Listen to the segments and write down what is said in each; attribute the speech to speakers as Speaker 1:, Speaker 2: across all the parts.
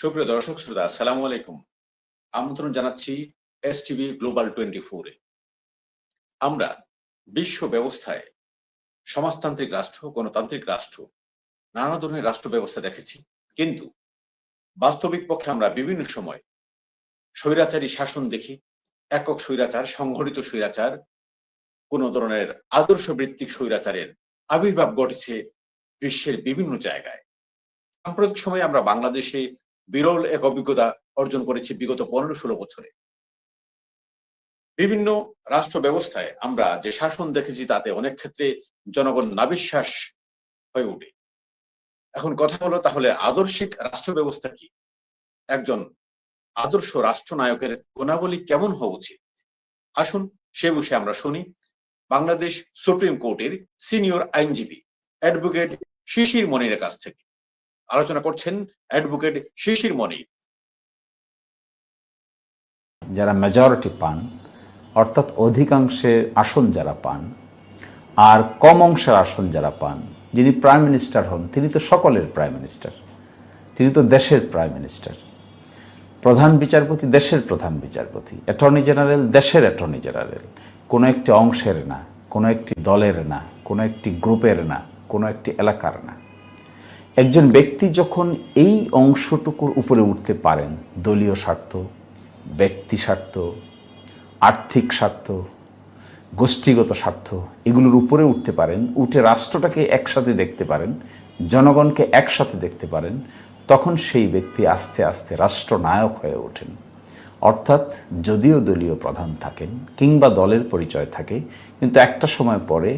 Speaker 1: সুপ্রিয় দর্শক শ্রোতা, আসসালামু আলাইকুম। আমন্ত্রণ জানাচ্ছি এস টিভি গ্লোবাল টোয়েন্টি ফোরে আমরা বিশ্ব ব্যবস্থায় সমাজতান্ত্রিক রাষ্ট্র, গণতান্ত্রিক রাষ্ট্র, নানা ধরনের রাষ্ট্র ব্যবস্থা দেখেছি। কিন্তু বাস্তবিক পক্ষে আমরা বিভিন্ন সময় স্বৈরাচারী শাসন দেখি, একক স্বৈরাচার, সংঘটিত স্বৈরাচার, কোন ধরনের আদর্শ ভিত্তিক স্বৈরাচারের আবির্ভাব ঘটেছে বিশ্বের বিভিন্ন জায়গায়। সাম্প্রতিক সময়ে আমরা বাংলাদেশে বিরল এক অভিজ্ঞতা অর্জন করেছি বিগত পনেরো ষোলো বছরে। বিভিন্ন রাষ্ট্র ব্যবস্থায় আমরা যে শাসন দেখেছি তাতে অনেক ক্ষেত্রে জনগণ নাবিশ্বাস হয়ে ওঠে। এখন কথা হলো তাহলে আদর্শিক রাষ্ট্র ব্যবস্থা কি? একজন আদর্শ রাষ্ট্রনায়কের গুণাবলী কেমন হওয়া উচিত? আসুন সে বিষয়ে আমরা শুনি। বাংলাদেশ সুপ্রিম কোর্টের সিনিয়র আইনজীবী অ্যাডভোকেট শিশির মনিরের কাছ থেকে। আলোচনা করছেন অ্যাডভোকেট শিশির মনির।
Speaker 2: যারা মেজরিটি পান, অর্থাৎ অধিকাংশের আসন যারা পান, আর কম অংশের আসন যারা পান, যিনি প্রাইম মিনিস্টার হন, তিনি তো সকলের প্রাইম মিনিস্টার তিনি তো দেশের প্রাইম মিনিস্টার প্রধান বিচারপতি দেশের প্রধান বিচারপতি অ্যাটর্নি জেনারেল দেশের অ্যাটর্নি জেনারেল কোনো একটি অংশের না, কোনো একটি দলের না, কোনো একটি গ্রুপের না, কোনো একটি এলাকার না। একজন ব্যক্তি যখন এই অংশটুকুর উপরে উঠতে পারেন, দলীয় স্বার্থ, ব্যক্তি স্বার্থ, আর্থিক স্বার্থ, গোষ্ঠীগত স্বার্থ, এগুলোর উপরে উঠতে পারেন, উঠে রাষ্ট্রটাকে একসাথে দেখতে পারেন, জনগণকে একসাথে দেখতে পারেন, তখন সেই ব্যক্তি আস্তে আস্তে রাষ্ট্রনায়ক হয়ে ওঠেন। অর্থাৎ যদিও দলীয় প্রধান থাকেন কিংবা দলের পরিচয় থাকে, কিন্তু একটা সময় পরে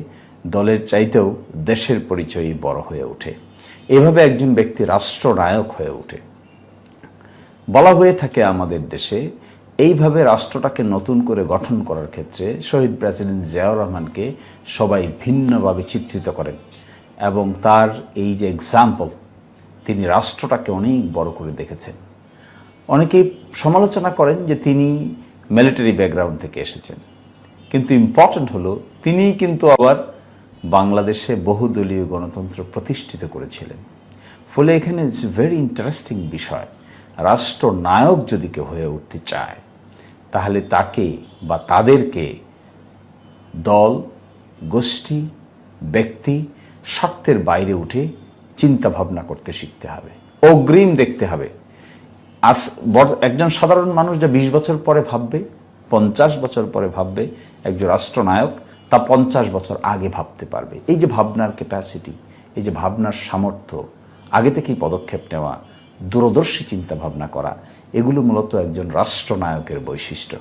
Speaker 2: দলের চাইতেও দেশের পরিচয়ই বড় হয়ে ওঠে। এভাবে একজন ব্যক্তি রাষ্ট্রনায়ক হয়ে ওঠে। বলা হয়ে থাকে আমাদের দেশে, এইভাবে রাষ্ট্রটাকে নতুন করে গঠন করার ক্ষেত্রে শহীদ প্রেসিডেন্ট জিয়াউর রহমানকে সবাই ভিন্নভাবে চিত্রিত করেন এবং তার এই যে এক্সাম্পল তিনি রাষ্ট্রটাকে অনেক বড় করে দেখেছেন। অনেকেই সমালোচনা করেন যে তিনি মিলিটারি ব্যাকগ্রাউন্ড থেকে এসেছেন। কিন্তু ইম্পর্ট্যান্ট হলো তিনি কিন্তু আবার বাংলাদেশে বহুদলীয় গণতন্ত্র প্রতিষ্ঠিত করেছিলেন। ফলে এখানে ইটস ভেরি ইন্টারেস্টিং বিষয়। রাষ্ট্রনায়ক যদি কেউ হয়ে উঠতে চায়, তাহলে তাকে বা তাদেরকে দল, গোষ্ঠী, ব্যক্তি স্বার্থের বাইরে উঠে চিন্তা ভাবনা করতে শিখতে হবে। অগ্রিম দেখতে হবে। আজ একজন সাধারণ মানুষ যা বিশ বছর পরে ভাববে, পঞ্চাশ বছর পরে ভাববে, একজন রাষ্ট্রনায়ক তা পঞ্চাশ বছর আগে ভাবতে পারবে। এই যে ভাবনার ক্যাপাসিটি এই যে ভাবনার সামর্থ্য, আগে থেকেই পদক্ষেপ নেওয়া, দূরদর্শী চিন্তা ভাবনা করা, এগুলো মূলত একজন রাষ্ট্রনায়কের বৈশিষ্ট্য।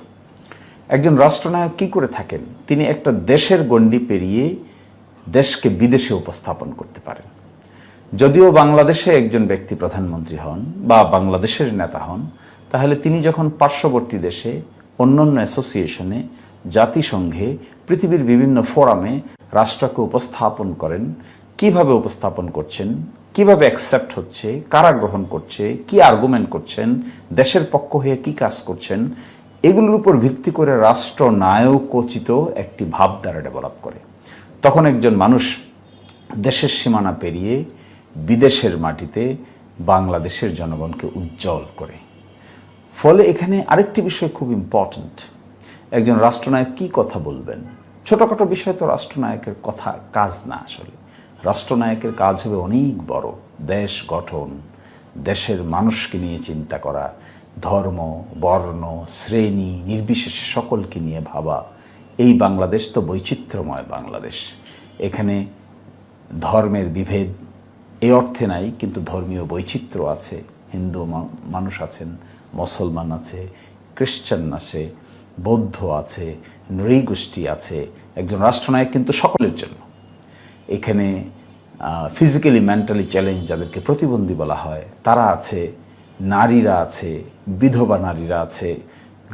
Speaker 2: একজন রাষ্ট্রনায়ক কি করে থাকেন? তিনি একটা দেশের গণ্ডি পেরিয়ে দেশকে বিদেশে উপস্থাপন করতে পারেন। যদিও বাংলাদেশে একজন ব্যক্তি প্রধানমন্ত্রী হন বা বাংলাদেশের নেতা হন, তাহলে তিনি যখন পার্শ্ববর্তী দেশে অন্যান্য অ্যাসোসিয়েশনে জাতিসংঘে পৃথিবীর বিভিন্ন ফোরামে রাষ্ট্রকে উপস্থাপন করেন। কীভাবে উপস্থাপন করছেন? কীভাবে অ্যাকসেপ্ট হচ্ছে? কারা গ্রহণ করছে? কি আর্গুমেন্ট করছেন? দেশের পক্ষ হয়ে কি কাজ করছেন? এগুলোর উপর ভিত্তি করে রাষ্ট্র নায়কোচিত একটি ভাবধারা ডেভেলপ করে। তখন একজন মানুষ দেশের সীমানা পেরিয়ে বিদেশের মাটিতে বাংলাদেশের জনগণকে উজ্জ্বল করে। ফলে এখানে আরেকটি বিষয় খুব ইম্পর্ট্যান্ট একজন রাষ্ট্রনায়ক কি কথা বলবেন? ছোটখাটো বিষয় তো রাষ্ট্রনায়কের কথা, কাজ না আসলে। রাষ্ট্রনায়কের কাজ হবে অনেক বড়। দেশ গঠন, দেশের মানুষকে নিয়ে চিন্তা করা, ধর্ম, বর্ণ, শ্রেণি, নির্বিশেষে সকলকে নিয়ে ভাবা। এই বাংলাদেশ তো বৈচিত্র্যময় বাংলাদেশ। এখানে ধর্মের বিভেদ, এ অর্থে নাই, কিন্তু ধর্মীয় বৈচিত্র্য আছে। হিন্দু মানুষ আছেন, মুসলমান আছে, খ্রিশ্চান আছে বৌদ্ধ আছে, নৃগোষ্ঠী আছে, একজন রাষ্ট্রনায়ক কিন্তু সকলের জন্য। এখানে ফিজিক্যালি মেন্টালি চ্যালেঞ্জ যাদেরকে প্রতিবন্ধী বলা হয়, তারা আছে, নারীরা আছে, বিধবা নারীরা আছে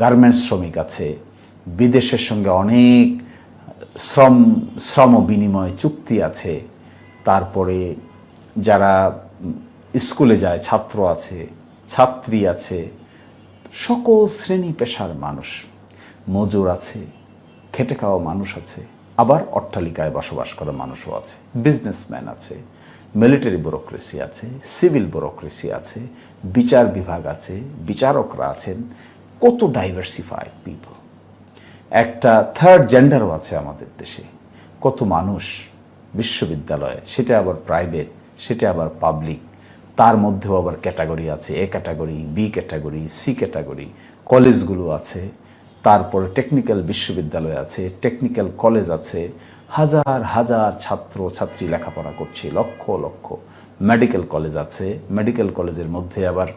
Speaker 2: গার্মেন্টস শ্রমিক আছে, বিদেশের সঙ্গে অনেক শ্রম শ্রম বিনিময় চুক্তি আছে, তারপরে যারা স্কুলে যায়, ছাত্র আছে, ছাত্রী আছে, সকল শ্রেণি পেশার মানুষ। মজুর আছে, খেটে খাওয়া মানুষ আছে, আবার অট্টালিকায় বসবাস করা মানুষও আছে বিজনেসম্যান আছে মিলিটারি ব্যুরোক্রেসি আছে সিভিল ব্যুরোক্রেসি আছে, বিচার বিভাগ আছে, বিচারকরা আছেন, কত ডাইভার্সিফাইড পিপল একটা থার্ড জেন্ডারও আছে আমাদের দেশে। কত মানুষ বিশ্ববিদ্যালয়ে, সেটা আবার প্রাইভেট সেটা আবার পাবলিক তার মধ্যেও আবার ক্যাটাগরি আছে A category B category C category কলেজগুলো আছে। তারপরে টেকনিক্যাল বিশ্ববিদ্যালয় আছে টেকনিক্যাল কলেজ আছে, হাজার হাজার ছাত্র ছাত্রী লেখাপড়া করছে, লক্ষ লক্ষ মেডিকেল কলেজ আছে মেডিকেল কলেজের মধ্যে আবার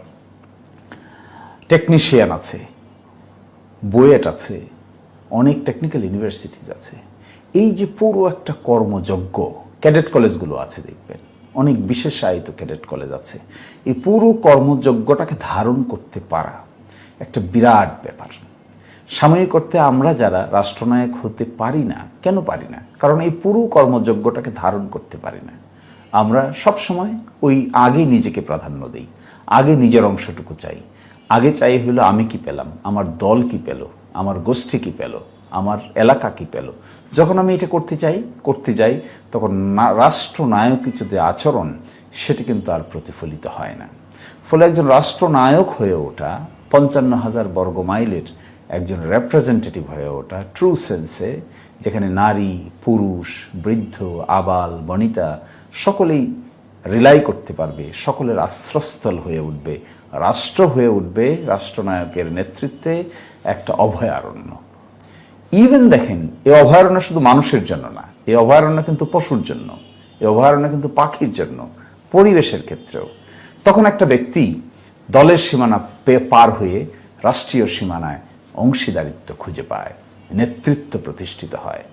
Speaker 2: টেকনিশিয়ান আছে, বুয়েট আছে, অনেক টেকনিক্যাল ইউনিভার্সিটিজ আছে। এই যে পুরো একটা কর্মযজ্ঞ ক্যাডেট কলেজগুলো আছে দেখবেন, অনেক বিশেষায়িত ক্যাডেট কলেজ আছে। এই পুরো কর্মযজ্ঞটাকে ধারণ করতে পারা একটা বিরাট ব্যাপার। সাময়িক অর্থে আমরা যারা রাষ্ট্রনায়ক হতে পারি না, কেন পারি না? কারণ এই পুরো কর্মযজ্ঞটাকে ধারণ করতে পারি না। আমরা সব সময় ওই আগে নিজেকে প্রাধান্য দিই, আগে নিজের অংশটুকু চাই। আগে চাই হলো আমি কি পেলাম, আমার দল কি পেল, আমার গোষ্ঠী কি পেল, আমার এলাকা কি পেল। যখন আমি এটা করতে চাই, করতে যাই, তখন না কিছু যে আচরণ, সেটি কিন্তু আর প্রতিফলিত হয় না। ফলে একজন রাষ্ট্রনায়ক হয়ে ওঠা পঞ্চান্ন হাজার বর্গ মাইলের একজন রেপ্রেজেন্টেটিভ হয়ে ওঠা ট্রু সেন্সে যেখানে নারী, পুরুষ, বৃদ্ধ, আবাল, বনিতা সকলেই রিলাই করতে পারবে, সকলের আশ্রয়স্থল হয়ে উঠবে, রাষ্ট্র হয়ে উঠবে, রাষ্ট্রনায়কের নেতৃত্বে একটা অভয়ারণ্য। ইভেন দেখেন এই অভয়ারণ্য শুধু মানুষের জন্য না এই অভয়ারণ্য কিন্তু পশুর জন্য এই অভয়ারণ্য কিন্তু পাখির জন্য, পরিবেশের ক্ষেত্রেও। তখন একটা ব্যক্তি দলের সীমানা পার হয়ে রাষ্ট্রীয় সীমানায় অংশীদারিত্ব খুঁজে পায়, নেতৃত্ব প্রতিষ্ঠিত হয়।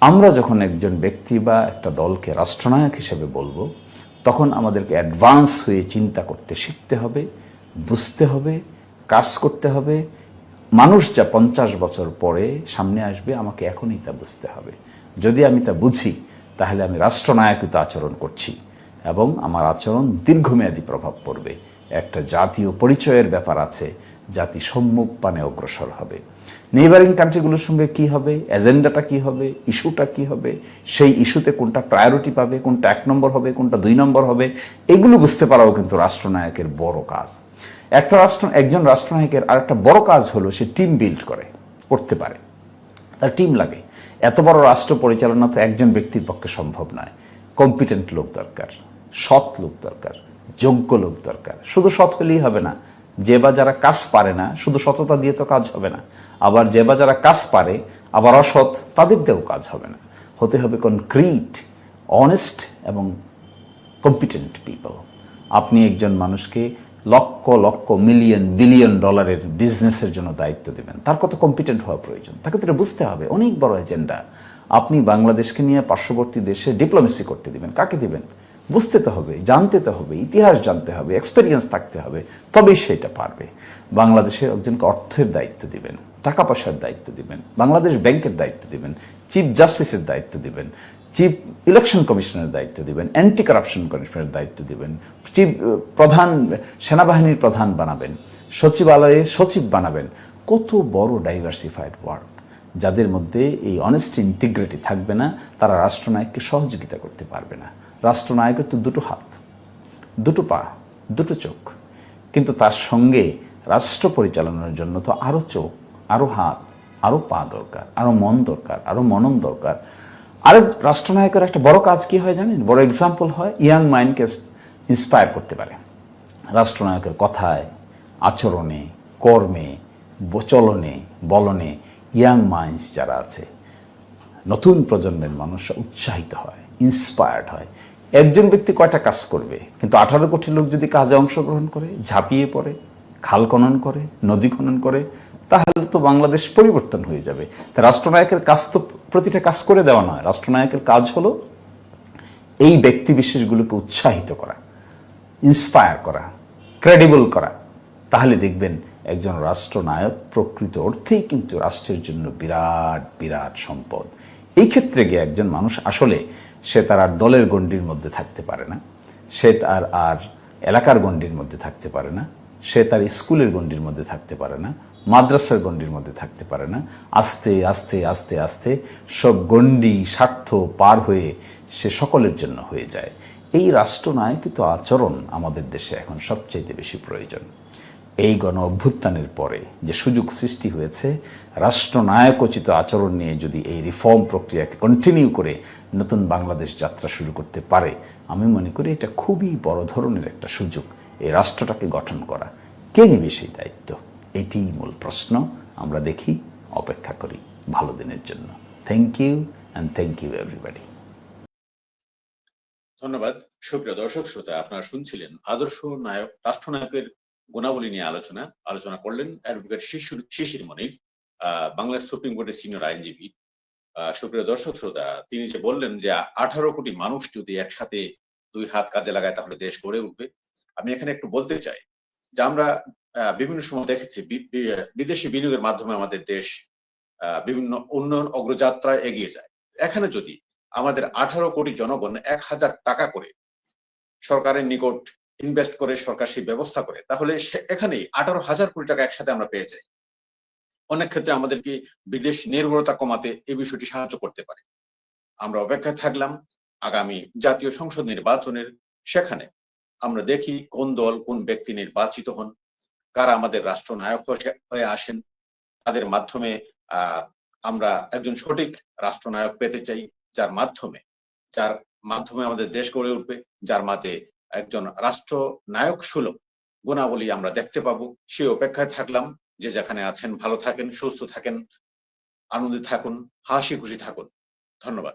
Speaker 2: আমরা যখন একজন ব্যক্তি বা একটা দলকে রাষ্ট্রনায়ক হিসেবে বলব, তখন আমাদেরকে অ্যাডভান্স হয়ে চিন্তা করতে শিখতে হবে, বুঝতে হবে, কাজ করতে হবে। মানুষ যা পঞ্চাশ বছর পরে সামনে আসবে, আমাকে এখনই তা বুঝতে হবে। যদি আমি তা বুঝি, তাহলে আমি রাষ্ট্রনায়কিত আচরণ করছি এবং আমার আচরণ দীর্ঘমেয়াদী প্রভাব পড়বে। একটা জাতীয় পরিচয়ের ব্যাপার আছে জাতি সম্মুখ পানে অগ্রসর হবে। নেইবারিং কান্ট্রিগুলোর সঙ্গে কি হবে? এজেন্ডাটা কি হবে? ইস্যুটা কি হবে? সেই ইস্যুতে কোনটা প্রায়োরিটি পাবে? কোনটা এক নম্বর হবে? কোনটা দুই নম্বর হবে? এগুলো বুঝতে পারাও কিন্তু রাষ্ট্রনায়কের বড় কাজ। একটা রাষ্ট্র, একজন রাষ্ট্রনায়কের আর একটা বড় কাজ হলো সে টিম বিল্ড করে, করতে পারে। তার টিম লাগে। এত বড় রাষ্ট্র পরিচালনা তো একজন ব্যক্তির পক্ষে সম্ভব নয়। কম্পিটেন্ট লোক দরকার, সৎ লোক দরকার, যোগ্য লোক দরকার। শুধু সৎ হলেই হবে না যে বা যারা কাজ পারে না, শুধু সততা দিয়ে তো কাজ হবে না। আবার যে বা যারা কাজ পারে, আবার অসৎ, তাদের দিয়েও কাজ হবে না। হতে হবে কনক্রিট অনেস্ট এবং কম্পিটেন্ট পিপল আপনি একজন মানুষকে লক্ষ লক্ষ মিলিয়ন বিলিয়ন ডলারের বিজনেসের জন্য দায়িত্ব দেবেন। তার কত কম্পিটেন্ট হওয়া প্রয়োজন? তাকে তো বুঝতে হবে। অনেক বড় এজেন্ডা আপনি বাংলাদেশকে নিয়ে পার্শ্ববর্তী দেশে ডিপ্লোমেসি করতে দিবেন। কাকে দিবেন? বুঝতে তো হবে, জানতে তো হবে, ইতিহাস জানতে হবে এক্সপেরিয়েন্স থাকতে হবে তবেই সেটা পারবে। বাংলাদেশে একজনকে অর্থের দায়িত্ব দিবেন, টাকা পয়সার দায়িত্ব দিবেন, বাংলাদেশ ব্যাংকের দায়িত্ব দিবেন, চিফ জাস্টিসের দায়িত্ব দিবেন, চিফ ইলেকশন কমিশনের দায়িত্ব দিবেন অ্যান্টি কারাপশন কমিশনের দায়িত্ব দিবেন, চিফ প্রধান, সেনাবাহিনীর প্রধান বানাবেন, সচিবালয়ে সচিব বানাবেন। কত বড় ডাইভার্সিফাইড ওয়ার্ক যাদের মধ্যে এই অনেস্ট ইন্টিগ্রিটি থাকবে না, তারা রাষ্ট্রনায়ককে সহযোগিতা করতে পারবে না। রাষ্ট্রনায়কের তো দুটো হাত, দুটো পা, দুটো চোখ। কিন্তু তার সঙ্গে রাষ্ট্র পরিচালনার জন্য তো আরও চোখ আরও হাত আরও পা দরকার আরও মন দরকার আরও মনন দরকার। আরেক রাষ্ট্রনায়কের একটা বড় কাজ কি হয় জানেন? বড় এক্সাম্পল হয়, ইয়াং মাইন্ডকে ইন্সপায়ার করতে পারে। রাষ্ট্রনায়কের কথায়, আচরণে, কর্মে চলনে বলনে ইয়াং মাইন্ডস যারা আছে, নতুন প্রজন্মের মানুষরা উৎসাহিত হয়। ইন্সপায়ার্ড হয়। একজন ব্যক্তি কয়টা কাজ করবে? কিন্তু আঠারো কোটি লোক যদি কাজে অংশগ্রহণ করে, ঝাঁপিয়ে পড়ে, খাল খনন করে, নদী খনন করে, তাহলে তো বাংলাদেশ পরিবর্তন হয়ে যাবে। তা রাষ্ট্রনায়কের কাজ তো প্রতিটা কাজ করে দেওয়া নয়। রাষ্ট্রনায়কের কাজ হলো এই ব্যক্তি বিশেষগুলোকে উৎসাহিত করা ইন্সপায়ার করা ক্রেডিবল করা। তাহলে দেখবেন একজন রাষ্ট্রনায়ক প্রকৃত অর্থেই কিন্তু রাষ্ট্রের জন্য বিরাট বিরাট সম্পদ। এই ক্ষেত্রে গিয়ে একজন মানুষ আসলে সে তার আর দলের গণ্ডির মধ্যে থাকতে পারে না। সে তার আর এলাকার গণ্ডির মধ্যে থাকতে পারে না। সে তার স্কুলের গণ্ডির মধ্যে থাকতে পারে না। মাদ্রাসার গণ্ডির মধ্যে থাকতে পারে না। আস্তে আস্তে আস্তে আস্তে সব গণ্ডি, স্বার্থ পার হয়ে সে সকলের জন্য হয়ে যায়। এই রাষ্ট্রনায়কিত আচরণ আমাদের দেশে এখন সবচাইতে বেশি প্রয়োজন। এই গণ অভ্যুত্থানের পরে যে সুযোগ সৃষ্টি হয়েছে, রাষ্ট্রনায়কোচিত আচরণ নিয়ে যদি এই রিফর্ম প্রক্রিয়াকে কন্টিনিউ করে নতুন বাংলাদেশ যাত্রা শুরু করতে পারে, আমি মনে করি এটা খুবই বড় ধরনের একটা সুযোগ এই রাষ্ট্রটাকে গঠন করা। কে নেবে সেই দায়িত্ব? এটি মূল প্রশ্ন। আমরা দেখি, অপেক্ষা করি ভালো দিনের জন্য। Thank you and thank you everybody
Speaker 1: ধন্যবাদ। সুপ্রিয় দর্শক, শ্রোতা, আপনারা শুনছিলেন আদর্শ নায়ক, রাষ্ট্রনায়কের গুণাবলী নিয়ে আলোচনা আলোচনা করলেন অ্যাডভোকেট শিশির শিশির মনির বাংলার সুপ্রিম কোর্টের সিনিয়র আইনজীবী। সুপ্রিয় দর্শক শ্রোতা, তিনি যে বললেন যে আঠারো কোটি মানুষ যদি একসাথে দুই হাত কাজে লাগায় তাহলে দেশ গড়ে উঠবে, আমি এখানে একটু বলতে চাই যে আমরা বিভিন্ন সময় দেখেছি বিদেশি বিনিয়োগের মাধ্যমে আমাদের দেশ বিভিন্ন উন্নয়ন অগ্রযাত্রায় এগিয়ে যায়। এখানে যদি আমাদের আঠারো কোটি জনগণ এক হাজার টাকা করে সরকারের নিকট ইনভেস্ট করে সরকার সেই ব্যবস্থা করে, তাহলে এখানেই আঠারো হাজার কোটি টাকা একসাথে আমরা পেয়ে যাই। অনেক ক্ষেত্রে আমাদেরকে বিদেশ নির্ভরতা কমাতে এই বিষয়টি সাহায্য করতে পারে। আমরা অপেক্ষায় থাকলাম আগামী জাতীয় সংসদ নির্বাচনের সেখানে। আমরা দেখি কোন দল কোন ব্যক্তি নির্বাচিত হন, কারা আমাদের রাষ্ট্রনায়ক হয়ে- হয়ে আসেন। তাদের মাধ্যমে আমরা একজন সঠিক রাষ্ট্রনায়ক পেতে চাই, যার মাধ্যমে যার মাধ্যমে আমাদের দেশ গড়ে উঠবে, যার মাঝে একজন রাষ্ট্র নায়ক সুলভ। গুণাবলী আমরা দেখতে পাবো। সে অপেক্ষায় থাকলাম যে যেখানে আছেন, ভালো থাকেন, সুস্থ থাকেন, আনন্দে থাকুন, হাসি খুশি থাকুন। ধন্যবাদ।